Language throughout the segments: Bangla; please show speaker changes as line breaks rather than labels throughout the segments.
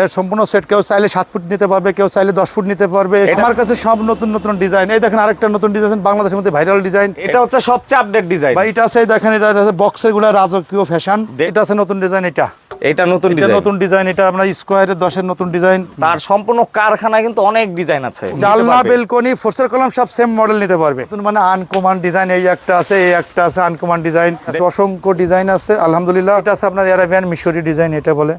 এর সম্পূর্ণ সেট কেউ চাইলে সাত ফুট নিতে পারবে কেউ চাইলে দশ ফুট নিতে পারবে। আমার কাছে সব নতুন নতুন ডিজাইন এই দেখেন আরেকটা নতুন ডিজাইন বাংলাদেশের মধ্যে ভাইরাল ডিজাইন
এটা হচ্ছে সবচেয়ে আপডেট ডিজাইন
বা এটা আছে দেখেন এটা আছে বক্সেরগুলা রাজকীয় ফ্যাশন এটা আছে নতুন ডিজাইন এটা।
এটা নতুন ডিজাইন
নতুন ডিজাইন এটা আপনার স্কোয়ারের দশের নতুন ডিজাইন
তার সম্পূর্ণ কারখানায় কিন্তু অনেক ডিজাইন আছে।
জালনা বেলকনি ফোর্সের কলম সব সেম মডেল নিতে পারবে। নতুন মানে আনকমান ডিজাইন এই একটা আছে এই একটা আছে আনকমান ডিজাইন অসংখ্য ডিজাইন আছে আলহামদুলিল্লাহ। এটা আছে আপনার অ্যারাবিয়ান মিশরি ডিজাইন এটা বলে।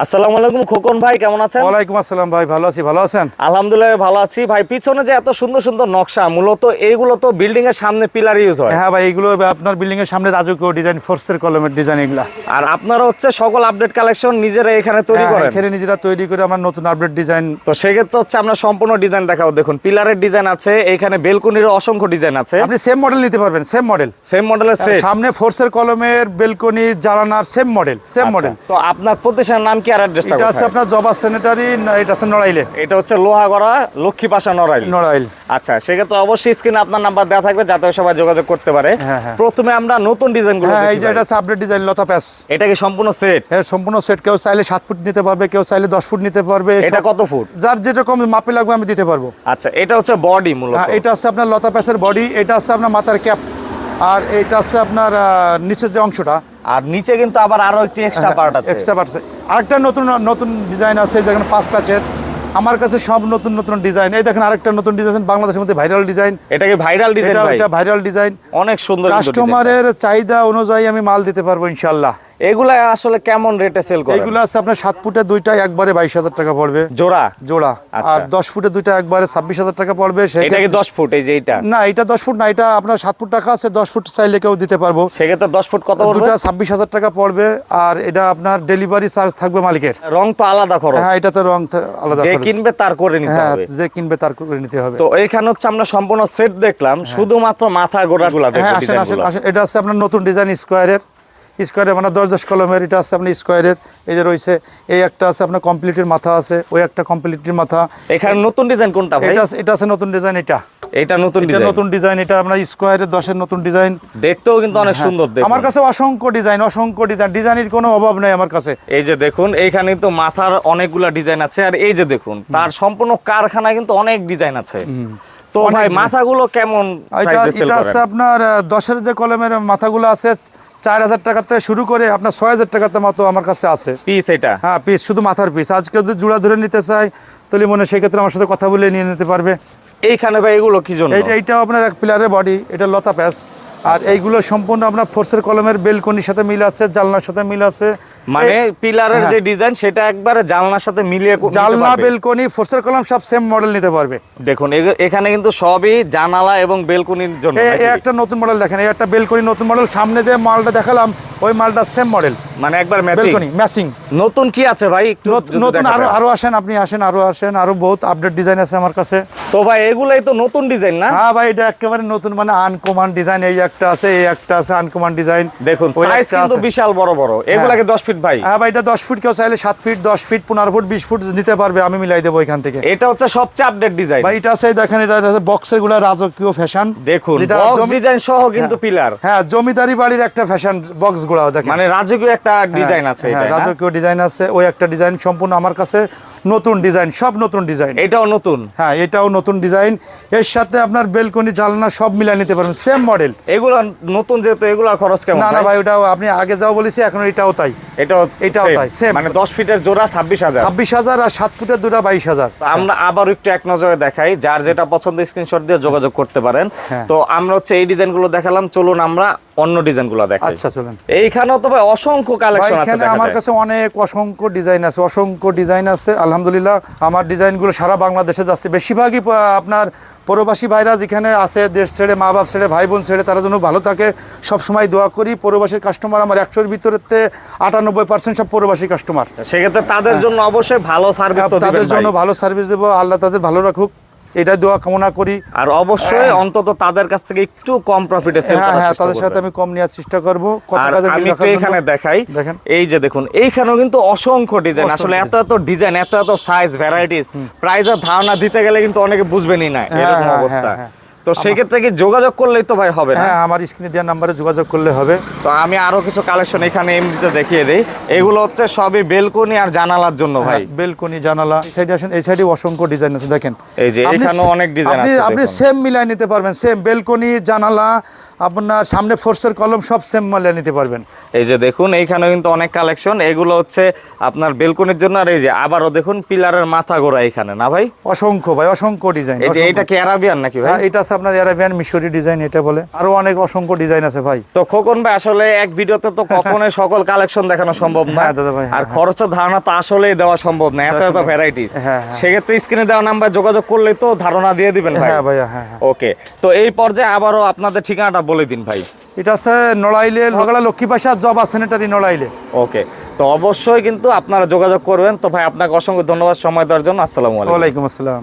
আসসালামু আলাইকুম খোকন ভাই কেমন আছেন?
ওয়ালাইকুম আসসালাম ভাই ভালো আছি ভালো আছেন?
আলহামদুলিল্লাহ ভালো আছি। ভাই পিছনে যে এত সুন্দর সুন্দর নকশা মূলত এইগুলো তো বিল্ডিং এর সামনে পিলার ইউজ হয়।
হ্যাঁ ভাই এগুলো আপনার বিল্ডিং এর সামনে রাজকীয় ডিজাইন ফোর্সের কলমের ডিজাইন এগুলা।
আর আপনারা হচ্ছে সকল আপডেট কালেকশন নিজেরা এখানে তৈরি
হ্যাঁ,
করেন।
এখানে নিজেরা তৈরি করে আমার নতুন আপডেট ডিজাইন
তো সেক্ষেত্রে হচ্ছে আমরা সম্পূর্ণ ডিজাইন দেখাবো। দেখুন পিলারের ডিজাইন আছে এখানে বেলকনির অসংখ্য ডিজাইন আছে।
আপনি সেম মডেল নিতে পারবেন সেম মডেল
সেম মডেলের
সামনে ফোর্সের কলমের বেলকনি জানানার সেম মডেল সেম মডেল
তো আপনার প্রতিষ্ঠানের নাম কি আর অ্যাড্রেসটা
এটা আছে আপনার জবা স্যানিটারি এটা আছে নড়াইলে।
এটা হচ্ছে লোহাগড়া লক্ষ্মীপাশা নড়াইল।
নড়াইল।
আচ্ছা সেক্ষেত্রে অবশ্যই স্ক্রিনে আপনার নাম্বার দেওয়া থাকবে যাতে সবাই যোগাযোগ করতে পারে।
হ্যাঁ, হ্যাঁ।
প্রথমে আমরা নতুন
হ্যাঁ এই যে এটা আপডেট ডিজাইন লতা প্যাস
এটা কি সম্পূর্ণ সেট
এর সম্পূর্ণ সেট কেউ চাইলে ফুট নিতে পারবে কেউ চাইলে দশ ফুট নিতে পারবে।
এটা কত ফুট?
যার যেরকম মাপে লাগবে আমি দিতে পারব।
আচ্ছা এটা হচ্ছে বডি মূলত।
হ্যাঁ এটা আছে আপনার লতা প্যাসের বডি এটা আছে আপনার মাথার ক্যাপ আর এটা আছে আপনার নিচের যে অংশটা
আর নিচে কিন্তু আবার আরও একটি এক্সট্রা পার্ট আছে।
এক্সট্রা পার্ট আছে। আরেকটা নতুন নতুন ডিজাইন আছে যেখানে পাঁচ প্যাচের আমার কাছে সব নতুন নতুন ডিজাইন এই দেখেন আরেকটা নতুন ডিজাইন বাংলাদেশের মধ্যে ভাইরাল ডিজাইন
এটা কি ভাইরাল ডিজাইন
এটা
ভাই?
ভাইরাল ডিজাইন
অনেক সুন্দর।
কাস্টমারের চাহিদা অনুযায়ী আমি মাল দিতে পারব ইনশাল্লাহ
এগুলা আসলে কেমন রেটে সেল করে
এইগুলো আছে আপনার সাত ফুটের দুইটা একবারে বাইশ হাজার টাকা পড়বে।
জোড়া?
জোড়া।
আচ্ছা।
আর দশ ফুটের দুইটা একবারে ছাব্বিশ হাজার টাকা পড়বে।
এটা কি দশ ফুট এই যে এটা
না এটা দশ ফুট না এটা আপনার সাত ফুট টাকা আছে দশ ফুট চাইলে কেউ দিতে পারব।
সেক্ষেত্রে দশ ফুট কত পড়বে?
দুটা ছাব্বিশ হাজার টাকা পড়বে আর এটা আপনার ডেলিভারি চার্জ থাকবে মালিকের।
রং তো আলাদা খরচ।
হ্যাঁ এটা তো রং আলাদা
যে কিনবে তার করে নিতে
হ্যাঁ
হবে।
যে কিনবে তার করে নিতে হবে।
তো এখানে হচ্ছে আমরা সম্পূর্ণ সেট দেখলাম শুধুমাত্র মাথা গোড়া গুলা
হ্যাঁ আসেন এটা আছে আপনার নতুন ডিজাইন স্কোয়ারের স্কোয়ারের মানে দশ দশ কলমের এটা আছে আপনার স্কোয়ারের। এই যে রয়েছে এই একটা আছে আপনার কমপ্লিটের মাথা আছে ওই একটা কমপ্লিটের মাথা।
এখানে নতুন ডিজাইন কোনটা
এটা এটা আছে নতুন ডিজাইন এটা।
এটা নতুন ডিজাইন।
নতুন ডিজাইন এটা আপনার স্কোয়ারের দশের নতুন ডিজাইন।
দেখতেও কিন্তু অনেক সুন্দর দেখুন।
হ্যাঁ, আমার কাছে অসংখ্য ডিজাইন অসংখ্য ডিজাইন। ডিজাইনের কোনো অভাব নেই আমার কাছে।
এই যে দেখুন এইখানে কিন্তু মাথার অনেকগুলা ডিজাইন আছে। আর এই যে দেখুন তার সম্পূর্ণ কারখানায় কিন্তু অনেক ডিজাইন আছে। তো ভাই মাথাগুলো কেমন
এটা আছে আপনার দশের যে কলমের মাথাগুলো আছে চার হাজার টাকা থেকে শুরু করে আপনার ছয় হাজার টাকাতে মতো আমার কাছে আছে।
পিস এটা?
হ্যাঁ পিস শুধু মাথার পিস আজকে যদি জোড়া ধরে নিতে চাই তাহলে মনে হয় সেক্ষেত্রে আমার সাথে কথা বলে নিয়ে নিতে পারবে।
এইখানে ভাই এগুলো কি জন্য?
এইটা এইটাও আপনার এক প্লেয়ারের বডি এটা লতা প্যাস আর এইগুলো সম্পূর্ণ আপনার ফোর্সের কলমের বেলকনির সাথে মিল আছে জালনার সাথে মিল আছে।
মানে পিলারের
হ্যাঁ।
যে ডিজাইন সেটা একবারে জানলার সাথে মিলিয়ে
জালনা বেলকনি ফোর্সের কলম সব সেম মডেল নিতে পারবে।
দেখুন এখানে কিন্তু সবই জানালা এবং বেলকনির জন্য
এই একটা নতুন মডেল দেখেন এই একটা বেলকনি নতুন মডেল সামনে যে মালটা দেখালাম ওই মালটা সেম মডেল
মানে একবার ম্যাচিং
বেলকনি ম্যাচিং
নতুন কি আছে ভাই?
নতুন
আরও
আরও আসেন আপনি আসেন আরও আসেন আরও বহুত আপডেট ডিজাইন আছে আমার কাছে।
তো ভাই এগুলাই তো নতুন ডিজাইন না?
হ্যাঁ ভাই এটা একেবারে নতুন মানে আনকমান ডিজাইন এই একটা আছে এই একটা আছে আনকমান ডিজাইন
দেখুন সাইজ কিন্তু বিশাল বড় বড়। এগুলাকে দশ ফিট ভাই?
হ্যাঁ ভাই এটা দশ ফিট কেউ চাইলে সাত ফিট দশ ফিট পনেরো ফুট বিশ ফুট নিতে পারবে আমি মিলাই দেবো এখান থেকে।
এটা হচ্ছে সবচেয়ে আপডেট ডিজাইন
ভাই এটা আছে দেখেন এটা বক্সেরগুলা রাজকীয় ফ্যাশন
দেখুন
এটা
বক্স
জমি-
ডিজাইন সহ কিন্তু পিলার
হ্যাঁ জমিদারি বাড়ির একটা ফ্যাশন বক্সগুলা দেখেন।
মানে রাজকীয় একটা ডিজাইন আছে
হ্যাঁ,
এটা
রাজকীয় ডিজাইন আছে ওই একটা ডিজাইন সম্পূর্ণ আমার কাছে নতুন ডিজাইন সব নতুন ডিজাইন।
এটাও নতুন?
হ্যাঁ এটাও নতুন ডিজাইন। এর সাথে আপনার বেলকনি জানলা সব মিলাই নিতে পারবেন সেম মডেল
এগুলো নতুন যেহেতু এগুলো খরচ কেমন?
না না
ভাই?
ওটাও আপনি আগে যাও বলেছি এখন এটাও তাই।
এটাও
এটাও তাই, same।
মানে দশ ফিটের জোড়া ছাব্বিশ হাজার।
ছাব্বিশ হাজার আর সাত ফুটের দুটা বাইশ হাজার।
আমরা আবার একটু এক নজরে দেখাই যার যেটা পছন্দ স্ক্রিনশট দিয়ে যোগাযোগ করতে পারেন।
হ্যাঁ।
তো আমরা হচ্ছে এই ডিজাইনগুলো দেখালাম চলুন আমরা অন্য ডিজাইনগুলো দেখাই
আচ্ছা চলেন।
এইখানেও তো ভাই অসংখ্য কালেকশন আছে
এখানে আমার কাছে অনেক অসংখ্য ডিজাইন আছে অসংখ্য ডিজাইন আছে। আলহামদুলিল্লাহ আমার ডিজাইনগুলো সারা বাংলাদেশে যাচ্ছে। বেশিরভাগই আপনার প্রবাসী ভাইরা যেখানে আছে দেশ ছেড়ে মা বাপ ছেড়ে ভাই বোন ছেড়ে তারা যেন ভালো থাকে সবসময় দোয়া করি প্রবাসীর কাস্টমার আমার একশোর ভিতরে আটানব্বই পার্সেন্ট সব প্রবাসী কাস্টমার
সেক্ষেত্রে তাদের জন্য অবশ্যই ভালো সার্ভিস
হ্যাঁ। তাদের জন্য ভালো সার্ভিস দেবো আল্লাহ তাদের ভালো রাখুক। এটাই দোয়া কামনা করি।
আর অবশ্যই অন্তত তাদের কাছ থেকে একটু কম প্রফিট সেল
হ্যাঁ হ্যাঁ তাদের সাথে আমি কম নেওয়ার চেষ্টা করব। কত কাজে
আমি একটু এখানে দেখাই
দেখেন।
এই যে দেখুন এইখানেও কিন্তু অসংখ্য ডিজাইন আসলে এত এত ডিজাইন এত এত সাইজ ভ্যারাইটিস প্রাইজের ধারণা দিতে গেলে কিন্তু অনেকে বুঝবেনই না
হ্যাঁ,
এরকম
হ্যাঁ,
অবস্থা।
হ্যাঁ,
তো সেক্ষেত্রে কি যোগাযোগ করলেই তো ভাই হবে
হ্যাঁ আমার স্ক্রিনে নাম্বারে যোগাযোগ করলে হবে।
তো আমি আরও কিছু কালেকশন এখানে এমনিতে দেখিয়ে দিই। এগুলো হচ্ছে সবই বেলকনি আর জানালার জন্য ভাই।
বেলকনি জানালা এই সাইডে আসেন এই সাইডে অসংখ্য ডিজাইন আছে দেখেন।
এই যে এখানেও অনেক ডিজাইন আছে
আপনি। সেম মিলাই নিতে পারবেন সেম বেলকনি জানালা আপনার সামনে ফোর্সের কলম সব সেম মিলাই নিতে পারবেন।
এই যে দেখুন এইখানেও কিন্তু অনেক কালেকশন এগুলো হচ্ছে আপনার বেলকনির জন্য আর এই যে আবারও দেখুন পিলারের মাথা গোড়া এখানে না ভাই?
অসংখ্য ভাই অসংখ্য ডিজাইন
এটা কি অ্যারাবিয়ান নাকি ভাই?
হ্যাঁ এটা আছে আপনার অ্যারাবিয়ান মিশরি ডিজাইন এটা বলে। আরও অনেক অসংখ্য ডিজাইন আছে ভাই।
তো খোকন ভাই আসলে এক ভিডিওতে তো কখনোই সকল কালেকশন দেখানো সম্ভব না।
হ্যাঁ, দাদা ভাই, হ্যাঁ,
আর খরচের ধারণা তো আসলেই দেওয়া সম্ভব না এত এত ভ্যারাইটিস
হ্যাঁ, হ্যাঁ।
সেক্ষেত্রে স্ক্রিনে দেওয়া নাম্বার যোগাযোগ করলেই তো ধারণা দিয়ে দিবেন ভাই।
হ্যাঁ ভাইয়া হ্যাঁ হ্যাঁ।
ওকে তো এই পর্যায়ে আবারও আপনাদের ঠিকানাটা বলে দিন ভাই।
এটা আছে নড়াইলে নগলা লক্ষ্মী পাশা জবা স্যানিটারি নড়াইলে।
ওকে তো অবশ্যই কিন্তু আপনারা যোগাযোগ করবেন। তো ভাই আপনাকে অসংখ্য ধন্যবাদ সময় দেওয়ার জন্য। আসসালামু আলাইকুম।
ওয়ালাইকুম আসসালাম।